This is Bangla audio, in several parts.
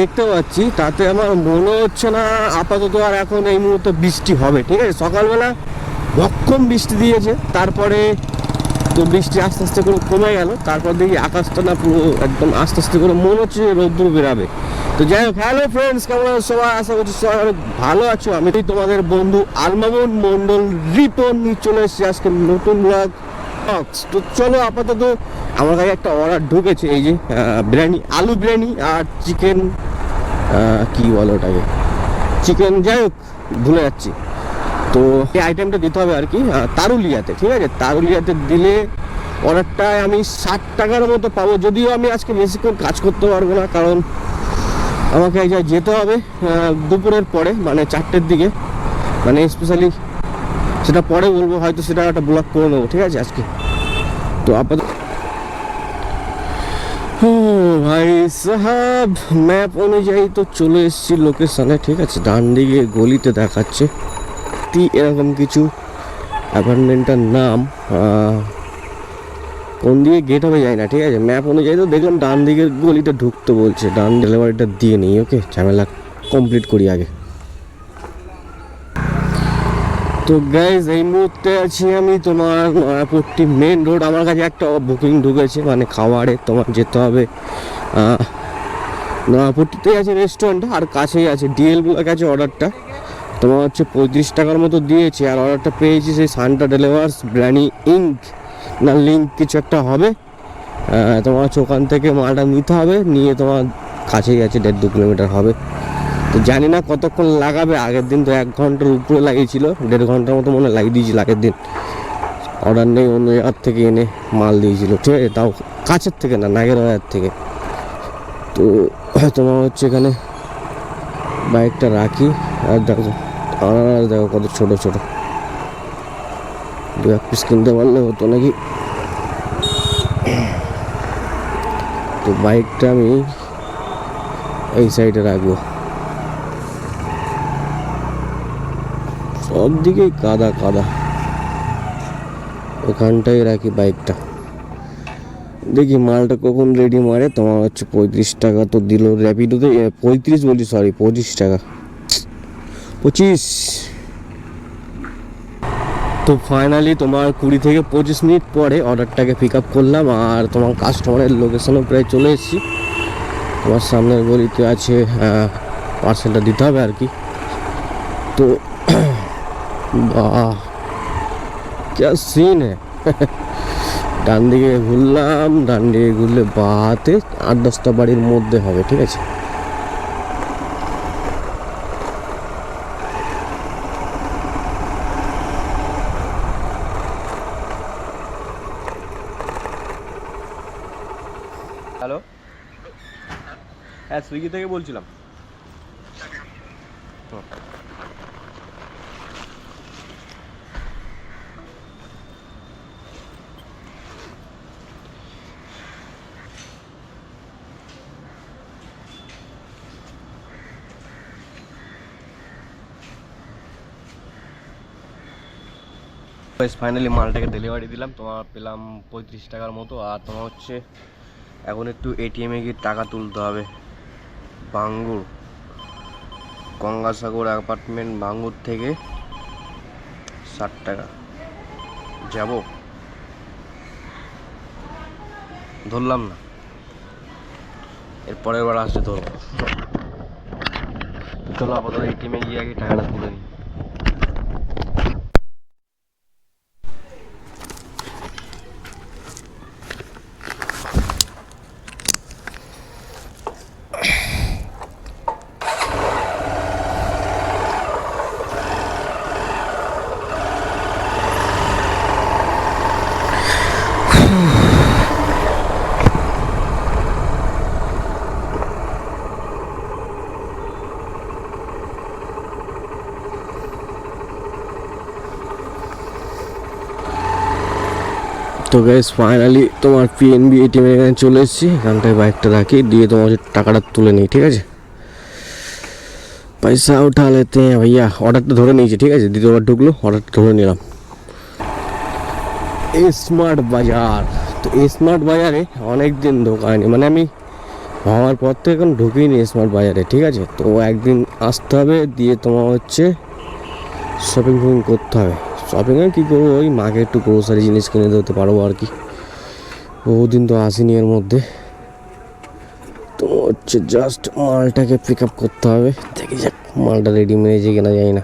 দেখতে পাচ্ছি, তাতে আমার মনে হচ্ছে না আপাতত আর এখন এই মুহূর্তে বৃষ্টি হবে, ঠিক আছে? সকালবেলা ভক্ষম বৃষ্টি দিয়েছে, তারপরে তো বৃষ্টি আস্তে আস্তে করে কমে গেল, তারপর দেখি আকাশটা না পুরো একদম আস্তে আস্তে করে মনে হচ্ছে রোদ্দুর বেরাবে। তো যাই হোক, হ্যালো ফ্রেন্ডস কেমন আছো সবাই? আশা করছি সবাই অনেক ভালো আছো। আমি তোমাদের বন্ধু আলমামুন মন্ডল রিপন, নিয়ে চলে এসেছি আজকে নতুন ব্লগ তো চলো আপাতত আমার কাছে একটা অর্ডার ঢুকেছে, এই যে বিরিয়ানি, আলু বিরিয়ানি আর চিকেন কি বলো ওটাকে? চিকেন যাই হোক, ভুলে যাচ্ছি। তো এই আইটেমটা দিতে হবে আর কি তারুলিয়াতে, ঠিক আছে? তারুলিয়াতে দিলে অর্ডারটায় আমি ষাট টাকার মতো পাবো, যদিও আমি আজকে বেশিক্ষণ কাজ করতে পারব না, কারণ আমাকে যেতে হবে দুপুরের পরে মানে চারটের দিকে মানে স্পেশালি সেটা পরে বলব, হয়তো সেটা একটা ব্লক করে নেব, ঠিক আছে আজকে? তো আপাতত ভাই, সাহাব ম্যাপ অনুযায়ী তো চলে এসেছি লোকেশনে ঠিক আছে? ডান দিকে গলিতে দেখাচ্ছে। তি এরকম কিছু অ্যাপার্টমেন্টের নাম কোন দিকে গেট হবে যায় না, ঠিক আছে? ম্যাপ অনুযায়ী তো দেখলাম ডান দিকের গলিতে ঢুকতে বলছে। ডান ডেলিভারিটা দিয়ে নিই ওকে ঝামেলা কমপ্লিট করি আগে। তো গাইজ এই মুহূর্তে আছি আমি তোমার নয়াপট্টি মেন রোড আমার কাছে একটা বুকিং ঢুকেছে মানে খাবারে তোমার যেতে হবে। আহ, নয়াপট্টিতেই আছে রেস্টুরেন্ট আর কাছেই আছে। ডিএল বলে গেছে অর্ডারটা তোমার হচ্ছে পঁয়ত্রিশ টাকার মতো দিয়েছে আর অর্ডারটা পেয়েছি সেই সান্টা ডেলিভার্স ব্র্যানি ইঙ্ক না লিঙ্ক কিছু একটা হবে। তোমার হচ্ছে ওখান থেকে মালটা নিতে হবে নিয়ে তোমার কাছেই আছে দেড় দু কিলোমিটার হবে। তো জানি না কতক্ষণ লাগাবে, আগের দিন তো এক ঘণ্টার উপরে লাগিয়েছিল, দেড় ঘণ্টার মতো মনে লাগিয়ে দিয়েছিল আগের দিন। অর্ডার নেই, অন্য জায়গার থেকে এনে মাল দিয়েছিল, ঠিক আছে? তাও কাছের থেকে না, নাগের বাজার থেকে। তো তোমার হচ্ছে এখানে বাইকটা রাখি, আর দেখো আনার দেখো কত ছোটো ছোটো। দু এক পিস কিনতে পারলে হতো নাকি? তো বাইকটা আমি এই সাইডে রাখব। সব দিকেই কাদা কাদা। ওখানটাই রাখি বাইকটা। দেখি মালটা কখন রেডি মারে, তোমার হচ্ছে পঁয়ত্রিশ টাকা তো দিল র্যাপিডোতে পঁয়ত্রিশ বলি সরি পঁচিশ টাকা। পঁচিশ। তো ফাইনালি তোমার কুড়ি থেকে পঁচিশ মিনিট পরে অর্ডারটাকে পিক আপ করলাম, আর তোমার কাস্টমারের লোকেশনও প্রায় চলে এসেছি। তোমার সামনের গলিতে আছে পার্সেলটা দিতে হবে আর কি। তো বাহ যা সিন ডান দিকে ঘুরলাম ডান দিকে ঘুরলে বাহাতে আট দশটা বাড়ির মধ্যে হবে ঠিক আছে? হ্যালো হ্যাঁ সুইগি থেকে বলছিলাম। হ্যাঁ। ফাইনালি মালটাকে ডেলিভারি দিলাম। তোমার পেলাম পঁয়ত্রিশ টাকার মতো। আর তোমার হচ্ছে এখন একটু এটিএমে গিয়ে টাকা তুলতে হবে। বাঙ্গুর, গঙ্গাসাগর অ্যাপার্টমেন্ট বাঙ্গুর থেকে ষাট টাকা। যাব? ধরলাম না। এর পরের বার আসছে ধরবো। চলো আপাতত এটিএমে গিয়ে আগে টাকাটা তুলে নিই। তো গ্যাস ফাইনালি তোমার পিএনবি এটিএম এখানে চলে এসেছি। এখানটায় বাইকটা রাখি, দিয়ে তোমার টাকাটা তুলে নিই, ঠিক আছে? পয়সা উঠা লেতে হ্যাঁ ভাইয়া অর্ডারটা ধরে নিয়েছি, ঠিক আছে? দ্বিতীয়বার ঢুকলো অর্ডারটা ধরে নিলাম। স্মার্ট বাজার, তো স্মার্ট বাজারে অনেক দিন দোকানে মানে আমি হওয়ার পর থেকে এখন ঢুকিনি স্মার্ট বাজারে, ঠিক আছে? তো একদিন আসতে হবে, দিয়ে তোমার হচ্ছে শপিং ফপিং করতে হবে। শপিংয়ে কী করব? ওই মাকে একটু গ্রোসারি জিনিস কিনে দিতে পারব আর কি। বহুদিন তো আসিনি এর মধ্যে। তো হচ্ছে জাস্ট মালটাকে পিক আপ করতে হবে। দেখি যাক, মালটা রেডি মেরেছে কেনা যায় না।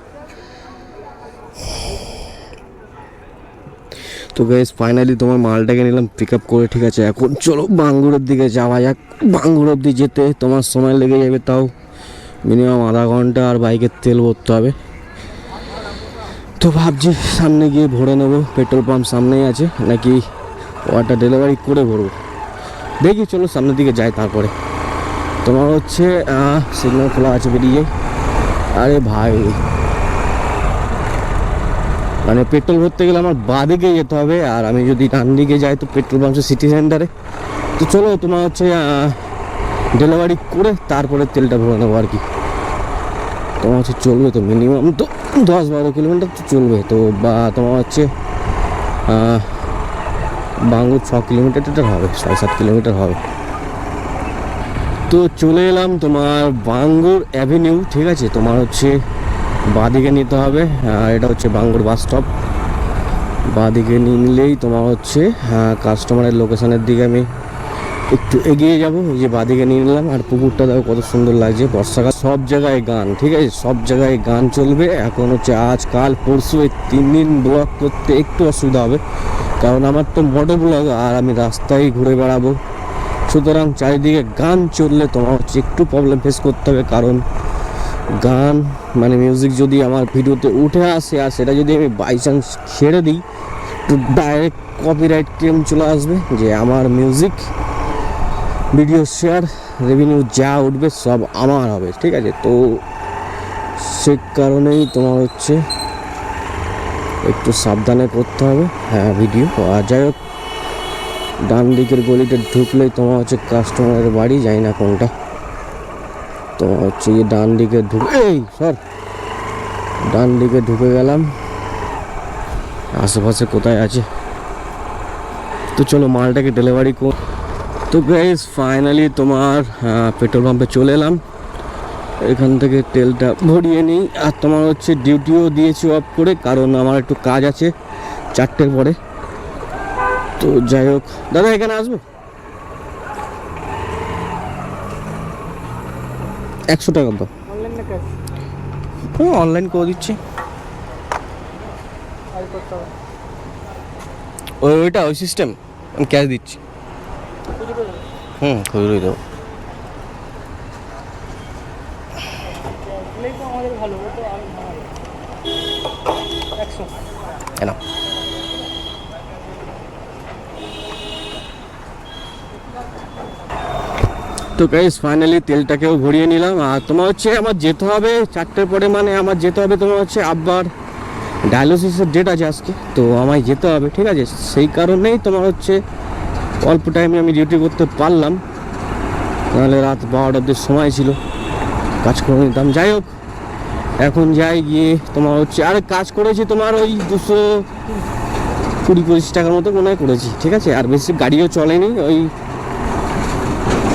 তো গাইস ফাইনালি তোমার মালটাকে নিলাম পিক আপ করে, ঠিক আছে? এখন চলো বাঙ্গুরের দিকে যাওয়া যাক। বাঙ্গুর অব্দি যেতে তোমার সময় লেগে যাবে তাও। মিনিমাম আধা ঘণ্টা আর বাইকের তেল ভরতে হবে। তো ভাবছি সামনে গিয়ে ভরে নেব। পেট্রোল পাম্প সামনেই আছে, নাকি ওয়াটার ডেলিভারি করে ভরবো। দেখি, চলো সামনের দিকে যাই তারপরে। তোমার হচ্ছে সিগন্যাল খোলা আছে বেরিয়ে। আরে ভাই। মানে পেট্রোল ভরতে গেলে আমার বাঁ দিকে যেতে হবে, আর আমি যদি ডান দিকে যাই তো পেট্রোল পাম্পের সিটি সেন্টারে তো চলো তোমার হচ্ছে ডেলিভারি করে তারপরে তেলটা ভরে নেব আর কি। তোমার হচ্ছে চলবে তো মিনিমাম তো দশ বারো কিলোমিটার তো চলবে। তো বা তোমার হচ্ছে বাঙ্গুর ছ কিলোমিটার হবে ছয় সাত কিলোমিটার হবে। তো চলে এলাম তোমার বাঙ্গুর অ্যাভিনিউ ঠিক আছে? তোমার হচ্ছে বাঁদিকে নিতে হবে এটা হচ্ছে বাঙ্গুর বাস স্টপ বাঁদিকে নিলেই তোমার হচ্ছে কাস্টমারের লোকেশনের দিকে আমি একটু এগিয়ে যাব, এই যে বাঁদিকে নিয়ে নিলাম, আর পুকুরটা দেখো কত সুন্দর লাগছে, বর্ষাকাল। সব জায়গায় গান, ঠিক আছে? সব জায়গায় গান চলবে। এখন হচ্ছে আজ, কাল, পরশু, এই তিন দিন ব্লগ করতে একটু অসুবিধা হবে, কারণ আমার তো মোটো ব্লগ আর আমি রাস্তায় ঘুরে বেড়াবো। সুতরাং চারিদিকে গান চললে তোমার হচ্ছে একটু প্রবলেম ফেস করতে হবে, কারণ গান মানে মিউজিক যদি আমার ভিডিওতে উঠে আসে, আর সেটা যদি আমি বাই চান্স ছেড়ে দিই, তো ডাইরেক্ট কপিরাইট ক্লেম চলে আসবে যে আমার মিউজিক ভিডিও শেয়ার রেভিনিউ যা উঠবে সব আমার হবে, ঠিক আছে? তো সে কারণেই তোমার হচ্ছে একটু সাবধানে করতে হবে। হ্যাঁ ভিডিও আর যাই হোক, ডান দিকের গলিতে ঢুকলেই তোমার হচ্ছে কাস্টমারের বাড়ি যাই না কোনটা। তোমার হচ্ছে গিয়ে ডান দিকে ঢুকে এই, সর। ডান দিকে ঢুকে গেলাম। আশেপাশে কোথায় আছে? তো চলো, মালটাকে ডেলিভারি কর তো গাইজ ফাইনালি তোমার পেট্রোল পাম্পে চলে এলাম। এখান থেকে তেলটা ভরিয়ে নিই। আর তোমার হচ্ছে ডিউটিও দিয়েছি অফ করে, কারণ আমার একটু কাজ আছে চারটের পরে। তো যাই হোক, দাদা, এখানে আসব? একশো টাকা তো অনলাইন করে দিচ্ছি। ওইটা ওই সিস্টেম আমি ক্যাশ দিচ্ছি। হুম, খুচরোই দেবো। তো গাইস ফাইনালি তেলটাকেও ভরিয়ে নিলাম। আর তোমার হচ্ছে আমার যেতে হবে চারটের পরে মানে আমার যেতে হবে তোমার হচ্ছে আব্বার ডায়ালিসিসের ডেট আছে আজকে, তো আমায় যেতে হবে, ঠিক আছে? সেই কারণেই তোমার হচ্ছে অল্প টাইমে আমি ডিউটি করতে পারলাম। নাহলে রাত বারোটার দিকে সময় ছিল। কাজ করে নিতাম। যাই হোক এখন যাই গিয়ে তোমার হচ্ছে আর কাজ করেছি তোমার ওই দুশো কুড়ি পঁচিশ টাকার মতো মনে হয় করেছি ঠিক আছে? আর বেশি গাড়িও চলেনি ওই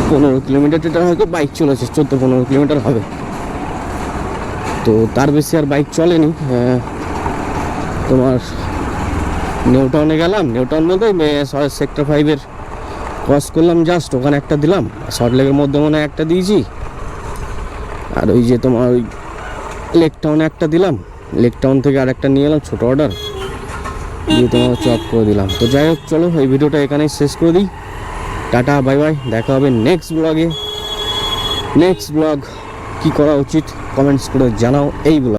পনেরো কিলোমিটার টেটার হয়তো বাইক চলেছে চোদ্দ পনেরো কিলোমিটার হবে। তো তার বেশি আর বাইক চলেনি। আহ, তোমার নিউ টাউনে গেলাম নিউ টাউন বলতে সেক্টর ফাইভের ক্রস করলাম জাস্ট ওখানে একটা দিলাম শর্ট লেগের মধ্যে মনে হয় একটা দিয়েছি। আর ওই যে তোমার ওই লেক টাউনে একটা দিলাম লেক টাউন থেকে আর একটা নিয়ে এলাম, ছোটো অর্ডার দিয়ে তোমার চপ করে দিলাম। তো যাই হোক, চলো, এই ভিডিওটা এখানেই শেষ করে দিই। টাটা বাই বাই দেখা হবে নেক্সট ব্লগে নেক্সট ব্লগ কী করা উচিত? কমেন্টস করে জানাও, এই ব্লগ